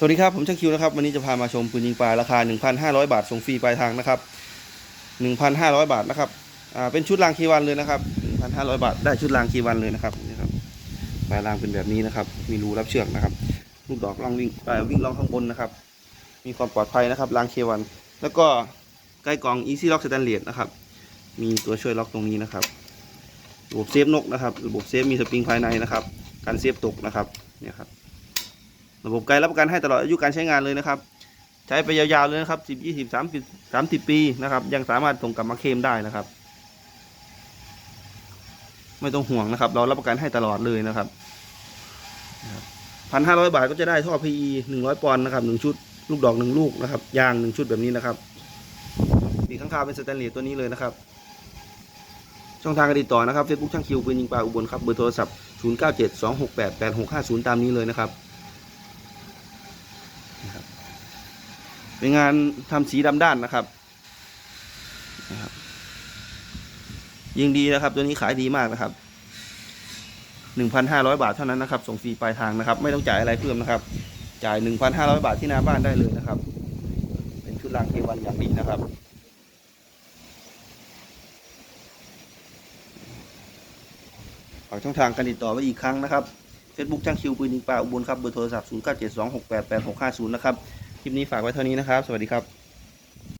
สวัสดีครับ ผมช่างคิวนะครับ วันนี้จะพามาชมปืนยิงปลาราคา 1,500 บาทส่งฟรีปลายทางนะครับ 1,500 บาทนะครับอ่าเป็นชุดรางคีวันเลยนะครับ 1,500 บาท ได้ชุดรางคีวันเลยนะครับนี่ครับปลายรางเป็นแบบนี้นะครับ มีรูรับเชือกนะครับ ลูกดอกล่องวิ่งปลายวิ่งล่องข้างบนนะครับ มีความปลอดภัยนะครับรางเควัน แล้วก็ใกล้กล่อง Easy Lock Stainless นะครับ มีตัวช่วยล็อกตรงนี้นะครับ ระบบเซฟนกนะครับ ระบบเซฟมีสปริงภายในนะครับ การเซฟตกนะครับ เนี่ยครับ ระบบไกด์รับประกันให้ตลอดอายุการใช้งานเลยนะครับ ใช้ไปยาวๆเลยนะครับสิบยี่สิบสามสิบสามสิบปีนะครับ ยังสามารถส่งกลับมาเคลมได้นะครับ ไม่ต้องห่วงนะครับ เรารับประกันให้ตลอดเลยนะครับพันห้าร้อยบาทก็จะได้ท่อ PE หนึ่งร้อยปอนด์นะครับหนึ่งชุด ลูกดอกหนึ่งลูกนะครับ ยางหนึ่งชุดแบบนี้นะครับปีข้างคาวเป็นสแตนเลสตัวนี้เลยนะครับ ช่องทางการติดต่อนะครับเฟซบุ๊กช่างคิวปืนยิงปลาอุบลครับ เบอร์โทรศัพท์ศูนย์เก้าเจ็ดสองหกแปดแปดหกห้าศูนย์ตามนี้เลยนะครับ เป็นงานทำสีดำด้านนะครับนะครับ ยิงดีนะครับ ตัวนี้ขายดีมากนะครับหนึ่งพันห้าร้อยบาทเท่านั้นนะครับ ส่งฟรีปลายทางนะครับ ไม่ต้องจ่ายอะไรเพิ่มนะครับ จ่ายหนึ่งพันห้าร้อยบาทที่หน้าบ้านได้เลยนะครับ เป็นชุดรางเควันอย่างดีนะครับฝากช่องทางการติดต่อไว้อีกครั้งนะครับ Facebook ช่างคิวปืนยิงปลาอุบลครับ เบอร์โทรศัพท์ 0 9 7 2 6 8 8 6 5 0 นะครับ คลิปนี้ฝากไว้เท่านี้นะครับ สวัสดีครับ